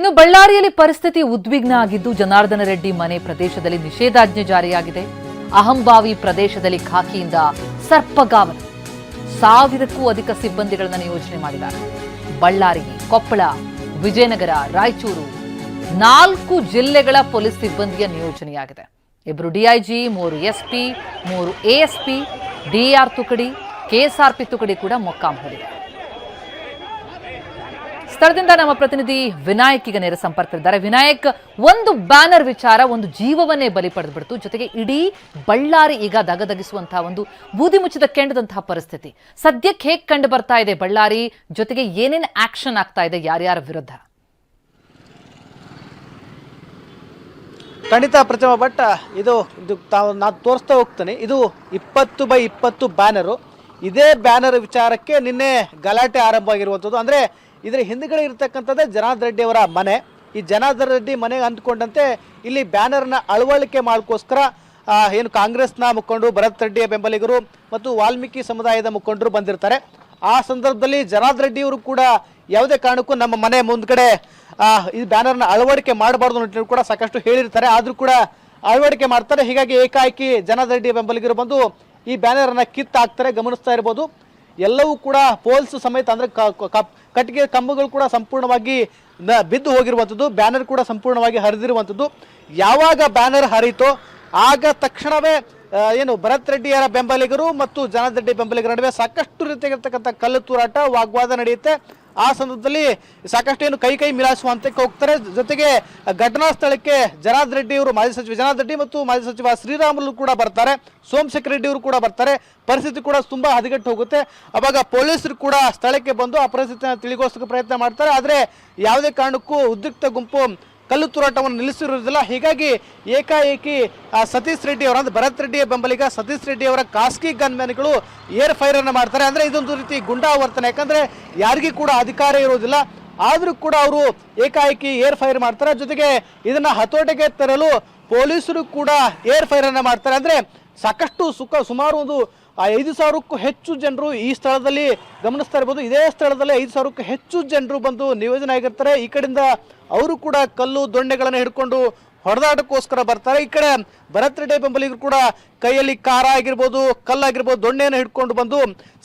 ಇನ್ನು ಬಳ್ಳಾರಿಯಲ್ಲಿ ಪರಿಸ್ಥಿತಿ ಉದ್ವಿಗ್ನ ಆಗಿದ್ದು ಜನಾರ್ದನ ರೆಡ್ಡಿ ಮನೆ ಪ್ರದೇಶದಲ್ಲಿ ನಿಷೇಧಾಜ್ಞೆ ಜಾರಿಯಾಗಿದೆ. ಅಹಂಬಾವಿ ಪ್ರದೇಶದಲ್ಲಿ ಖಾಕಿಯಿಂದ ಸರ್ಪಗಾವಲು. ಸಾವಿರಕ್ಕೂ ಅಧಿಕ ಸಿಬ್ಬಂದಿಗಳನ್ನು ನಿಯೋಜನೆ ಮಾಡಿದ್ದಾರೆ. ಬಳ್ಳಾರಿ ಕೊಪ್ಪಳ, ವಿಜಯನಗರ, ರಾಯಚೂರು ನಾಲ್ಕು ಜಿಲ್ಲೆಗಳ ಪೊಲೀಸ್ ಸಿಬ್ಬಂದಿಯ ನಿಯೋಜನೆಯಾಗಿದೆ. ಇಬ್ಬರು ಡಿಐಜಿ ಮೂರು ಎಸ್ಪಿ ಮೂರು ಎಎಸ್ಪಿ ಡಿಆರ್ ತುಕಡಿ ಕೆಎಸ್ಆರ್ಪಿ ತುಕಡಿ ಕೂಡ ಮೊಕ್ಕಾಂ ಹೂಡಿದೆ ಸ್ಥಳದಿಂದ ನಮ್ಮ ಪ್ರತಿನಿಧಿ ವಿನಾಯಕ್ ಈಗ ನೇರ ಸಂಪರ್ಕದಲ್ಲಿದ್ದಾರೆ. ವಿನಾಯಕ್, ಒಂದು ಬ್ಯಾನರ್ ವಿಚಾರ, ಒಂದು ಜೀವವನ್ನೇ ಬಲಿ ಪಡೆದ್ಬಿಡ್ತು. ಜೊತೆಗೆ ಇಡೀ ಬಳ್ಳಾರಿ ಈಗ ದಗದಗಿಸುವಂತಹ ಒಂದು ಬೂದಿ ಮುಚ್ಚಿದ ಕೆಂಡದಂತಹ ಪರಿಸ್ಥಿತಿ. ಸದ್ಯಕ್ಕೆ ಹೇಗೆ ಕಂಡು ಬರ್ತಾ ಇದೆ ಬಳ್ಳಾರಿ? ಜೊತೆಗೆ ಏನೇನು ಆಕ್ಷನ್ ಆಗ್ತಾ ಇದೆ? ಯಾರ್ಯಾರ ವಿರುದ್ಧ? ಖಂಡಿತ ಪ್ರತಿಮಾ ಭಟ್, ಇದು ನಾನು ತೋರಿಸ್ತಾ ಹೋಗ್ತೇನೆ. ಇದು ಇಪ್ಪತ್ತು ಬೈ ಇಪ್ಪತ್ತು ಬ್ಯಾನರು. ಇದೇ ಬ್ಯಾನರ್ ವಿಚಾರಕ್ಕೆ ನಿನ್ನೆ ಗಲಾಟೆ ಆರಂಭ ಆಗಿರುವಂಥದ್ದು ಅಂದರೆ ಇದರ ಹಿಂದ್ಗಡೆ ಇರತಕ್ಕಂಥದ್ದೇ ಜನಾರ್ದನ್ ರೆಡ್ಡಿ ಅವರ ಮನೆ. ಈ ಜನಾರ್ದನ್ ರೆಡ್ಡಿ ಮನೆಗೆ ಅಂದ್ಕೊಂಡಂತೆ ಇಲ್ಲಿ ಬ್ಯಾನರ್ನ ಅಳವಡಿಕೆ ಮಾಡೋಕ್ಕೋಸ್ಕರ ಏನು ಕಾಂಗ್ರೆಸ್ನ ಮುಖಂಡರು, ಭರತ್ ರೆಡ್ಡಿಯ ಬೆಂಬಲಿಗರು ಮತ್ತು ವಾಲ್ಮೀಕಿ ಸಮುದಾಯದ ಮುಖಂಡರು ಬಂದಿರ್ತಾರೆ. ಆ ಸಂದರ್ಭದಲ್ಲಿ ಜನಾರ್ದನ್ ರೆಡ್ಡಿ ಅವರು ಕೂಡ ಯಾವುದೇ ಕಾರಣಕ್ಕೂ ನಮ್ಮ ಮನೆ ಮುಂದ್ಗಡೆ ಈ ಬ್ಯಾನರ್ನ ಅಳವಡಿಕೆ ಮಾಡಬಾರ್ದು ಅನ್ನೋ ಕೂಡ ಸಾಕಷ್ಟು ಹೇಳಿರ್ತಾರೆ. ಆದರೂ ಕೂಡ ಅಳವಡಿಕೆ ಮಾಡ್ತಾರೆ. ಹೀಗಾಗಿ ಏಕಾಏಕಿ ಜನಾರ್ದನ್ ರೆಡ್ಡಿ ಬೆಂಬಲಿಗರು ಬಂದು ಈ ಬ್ಯಾನರನ್ನು ಕಿತ್ತು ಹಾಕ್ತಾರೆ, ಗಮನಿಸ್ತಾ ಇರ್ಬೋದು. ಎಲ್ಲವೂ ಕೂಡ ಪೋಲ್ಸ್ ಸಮೇತ ಅಂದ್ರೆ ಕಟ್ಟಿಗೆ ಕಂಬಗಳು ಕೂಡ ಸಂಪೂರ್ಣವಾಗಿ ಬಿದ್ದು ಹೋಗಿರುವಂಥದ್ದು. ಬ್ಯಾನರ್ ಕೂಡ ಸಂಪೂರ್ಣವಾಗಿ ಹರಿದಿರುವಂಥದ್ದು. ಯಾವಾಗ ಬ್ಯಾನರ್ ಹರಿತೋ, ಆಗ ತಕ್ಷಣವೇ ಏನು ಭರತ್ ರೆಡ್ಡಿಯರ ಬೆಂಬಲಿಗರು ಮತ್ತು ಜನಾರ್ದನ್ ರೆಡ್ಡಿ ಬೆಂಬಲಿಗರ ನಡುವೆ ಸಾಕಷ್ಟು ರೀತಿಯಾಗಿರ್ತಕ್ಕಂಥ ಕಲ್ಲು ತೂರಾಟ, ವಾಗ್ವಾದ ನಡೆಯುತ್ತೆ. ಆ ಸಂದರ್ಭದಲ್ಲಿ ಸಾಕಷ್ಟು ಏನು ಕೈ ಕೈ ಮಿಲಾಯಿಸುವ ಹಂತಕ್ಕೆ ಹೋಗ್ತಾರೆ. ಜೊತೆಗೆ ಘಟನಾ ಸ್ಥಳಕ್ಕೆ ಜನಾರ್ದ ರೆಡ್ಡಿ ಅವರು ಮಾಜಿ ಸಚಿವ ಜನಾರ್ದ ರೆಡ್ಡಿ ಮತ್ತು ಮಾಜಿ ಸಚಿವ ಶ್ರೀರಾಮುಲು ಕೂಡ ಬರ್ತಾರೆ. ಸೋಮಶೇಖರ್ ರೆಡ್ಡಿ ಅವರು ಕೂಡ ಬರ್ತಾರೆ. ಪರಿಸ್ಥಿತಿ ಕೂಡ ತುಂಬಾ ಹದಗೆಟ್ಟು ಹೋಗುತ್ತೆ. ಅವಾಗ ಪೊಲೀಸರು ಕೂಡ ಸ್ಥಳಕ್ಕೆ ಬಂದು ಆ ಪರಿಸ್ಥಿತಿಯನ್ನು ತಿಳಿಗೋಸ್ಕರ ಪ್ರಯತ್ನ ಮಾಡ್ತಾರೆ. ಆದರೆ ಯಾವುದೇ ಕಾರಣಕ್ಕೂ ಉದ್ರಿಕ್ತ ಗುಂಪು ಕಲ್ಲು ತೂರಾಟವನ್ನು ನಿಲ್ಲಿಸಿರುವುದಿಲ್ಲ. ಹೀಗಾಗಿ ಏಕಾಏಕಿ ಸತೀಶ್ ರೆಡ್ಡಿ ಅವರ, ಅಂದ್ರೆ ಭರತ್ ರೆಡ್ಡಿಯ ಬೆಂಬಲಿಗ ಸತೀಶ್ ರೆಡ್ಡಿ ಅವರ ಖಾಸಗಿ ಗನ್ಮ್ಯಾನ್ಗಳು ಏರ್ ಫೈರ್ ಅನ್ನು ಮಾಡ್ತಾರೆ. ಅಂದ್ರೆ ಇದೊಂದು ರೀತಿ ಗುಂಡಾ ವರ್ತನೆ ಯಾಕಂದ್ರೆ ಯಾರಿಗೂ ಕೂಡ ಅಧಿಕಾರ ಇರುವುದಿಲ್ಲ. ಆದರೂ ಕೂಡ ಅವರು ಏಕಾಏಕಿ ಏರ್ ಫೈರ್ ಮಾಡ್ತಾರೆ. ಜೊತೆಗೆ ಇದನ್ನ ಹತೋಟಿಗೆ ತರಲು ಪೊಲೀಸರು ಕೂಡ ಏರ್ ಫೈರ್ ಅನ್ನು ಮಾಡ್ತಾರೆ. ಅಂದ್ರೆ ಸಾಕಷ್ಟು ಸುಖ, ಸುಮಾರು ಒಂದು ಐದು ಸಾವಿರಕ್ಕೂ ಹೆಚ್ಚು ಜನರು ಈ ಸ್ಥಳದಲ್ಲಿ ಗಮನಿಸ್ತಾ ಇರ್ಬೋದು. ಇದೇ ಸ್ಥಳದಲ್ಲಿ ಐದು ಸಾವಿರಕ್ಕೂ ಹೆಚ್ಚು ಜನರು ಬಂದು ನಿಯೋಜನೆ ಆಗಿರ್ತಾರೆ. ಈ ಕಡೆಯಿಂದ ಅವರು ಕೂಡ ಕಲ್ಲು, ದೊಣ್ಣೆಗಳನ್ನು ಹಿಡ್ಕೊಂಡು ಹೊಡೆದಾಟಕ್ಕೋಸ್ಕರ ಬರ್ತಾರೆ. ಈ ಕಡೆ ಭರತ್ ರೆಡ್ಡಿ ಬೆಂಬಲಿಗರು ಕೂಡ ಕೈಯಲ್ಲಿ ಕಾರ ಆಗಿರ್ಬೋದು, ಕಲ್ಲಾಗಿರ್ಬೋದು, ದೊಣ್ಣೆಯನ್ನು ಹಿಡ್ಕೊಂಡು ಬಂದು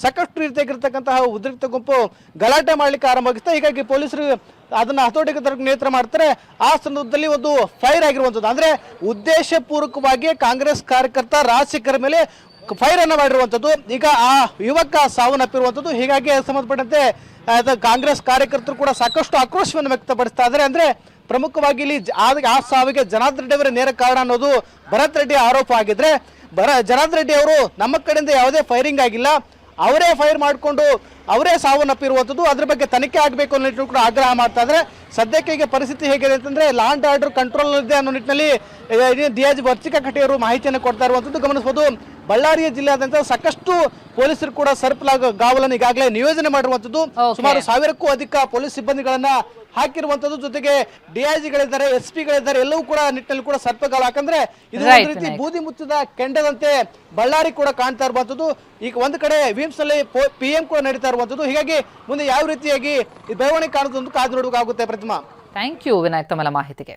ಸಾಕಷ್ಟು ರೀತಿಯಾಗಿರ್ತಕ್ಕಂತಹ ಉದ್ರಿಕ್ತ ಗುಂಪು ಗಲಾಟೆ ಮಾಡಲಿಕ್ಕೆ ಆರಂಭಿಸ್ತಾ ಆಗುತ್ತೆ ಹೀಗಾಗಿ ಪೊಲೀಸರು ಅದನ್ನು ಹತೋಟಿಗೆ ತರಕ್ಕೆ ನೇತ್ರ ಮಾಡ್ತಾರೆ. ಆ ಸಂದರ್ಭದಲ್ಲಿ ಒಂದು ಫೈರ್ ಆಗಿರುವಂಥದ್ದು ಅಂದರೆ ಉದ್ದೇಶಪೂರ್ವಕವಾಗಿ ಕಾಂಗ್ರೆಸ್ ಕಾರ್ಯಕರ್ತ ರಾಜಶೇಖರ್ ಮೇಲೆ ಫೈರ್ ಅನ್ನು ಮಾಡಿರುವಂಥದ್ದು ಈಗ ಆ ಯುವಕ ಸಾವನ್ನಪ್ಪಿರುವಂಥದ್ದು ಹೀಗಾಗಿ ಸಂಬಂಧಪಟ್ಟಂತೆ ಕಾಂಗ್ರೆಸ್ ಕಾರ್ಯಕರ್ತರು ಕೂಡ ಸಾಕಷ್ಟು ಆಕ್ರೋಶವನ್ನು ವ್ಯಕ್ತಪಡಿಸ್ತಾ ಇದ್ದಾರೆ. ಅಂದ್ರೆ ಪ್ರಮುಖವಾಗಿ ಇಲ್ಲಿ ಆದ ಆ ಸಾವಿಗೆ ಜನಾರ್ದನ್ ರೆಡ್ಡಿ ಅವರ ನೇರ ಕಾರಣ ಅನ್ನೋದು ಭರತ್ ರೆಡ್ಡಿ ಆರೋಪ ಆಗಿದ್ರೆ ಬರ ಜನಾರ್ದನ್ ರೆಡ್ಡಿ ಅವರು ನಮ್ಮ ಕಡೆಯಿಂದ ಯಾವುದೇ ಫೈರಿಂಗ್ ಆಗಿಲ್ಲ. ಅವರೇ ಫೈರ್ ಮಾಡಿಕೊಂಡು ಅವರೇ ಸಾವನ್ನಪ್ಪಿರುವಂಥದ್ದು ಅದ್ರ ಬಗ್ಗೆ ತನಿಖೆ ಆಗಬೇಕು ಅನ್ನೋ ನಿಟ್ಟಿನ ಕೂಡ ಆಗ್ರಹ ಮಾಡ್ತಾ ಇದ್ದಾರೆ. ಸದ್ಯಕ್ಕೆ ಈಗ ಪರಿಸ್ಥಿತಿ ಹೇಗಿದೆ ಅಂತಂದ್ರೆ ಲಾಂಡ್ ಆರ್ಡರ್ ಕಂಟ್ರೋಲ್ ಇದೆ ಅನ್ನೋ ನಿಟ್ಟಿನಲ್ಲಿ ಡಿ ಎಚ್ ಕಟೆಯವರು ಮಾಹಿತಿಯನ್ನು ಕೊಡ್ತಾ ಇರುವಂಥದ್ದು ಗಮನಿಸಬಹುದು ಬಳ್ಳಾರಿಯ ಜಿಲ್ಲೆಯಾದ್ಯಂತ ಸಾಕಷ್ಟು ಪೊಲೀಸರು ಕೂಡ ಸರ್ಪಲಾಗ ಗಾವಲನ್ನು ಈಗಾಗಲೇ ನಿಯೋಜನೆ ಮಾಡಿರುವಂತದ್ದು ಸುಮಾರು ಸಾವಿರಕ್ಕೂ ಅಧಿಕ ಪೊಲೀಸ್ ಸಿಬ್ಬಂದಿಗಳನ್ನ ಹಾಕಿರುವಂತದ್ದು ಜೊತೆಗೆ ಡಿಐಜಿಗಳಿದ್ದಾರೆ ಎಸ್ ಪಿಗಳಿದ್ದಾರೆ ಎಲ್ಲವೂ ಕೂಡ ನಿಟ್ಟಿನಲ್ಲಿ ಕೂಡ ಸರ್ಪಗಾಲ ಯಾಕಂದ್ರೆ ಇದು ಒಂದು ರೀತಿ. ಬೂದಿ ಮುಚ್ಚಿದ ಕೆಂಡದಂತೆ ಬಳ್ಳಾರಿ ಕೂಡ ಕಾಣ್ತಾ ಇರುವಂತದ್ದು ಈಗ ಒಂದು ಕಡೆ ವಿಮ್ಸ್ ಅಲ್ಲಿ ಪಿ ಎಂ ಕೂಡ ನಡೀತಾ ಇರುವಂತದ್ದು ಹೀಗಾಗಿ ಮುಂದೆ ಯಾವ ರೀತಿಯಾಗಿ ಬೆಳವಣಿಗೆ ಅಂತ ಕಾದು ನೋಡಬೇಕಾಗುತ್ತೆ ಪ್ರತಿಮಾ. ಥ್ಯಾಂಕ್ ಯು ವಿನಾಯಕ್ ತಮ್ಮ ಮಾಹಿತಿಗೆ.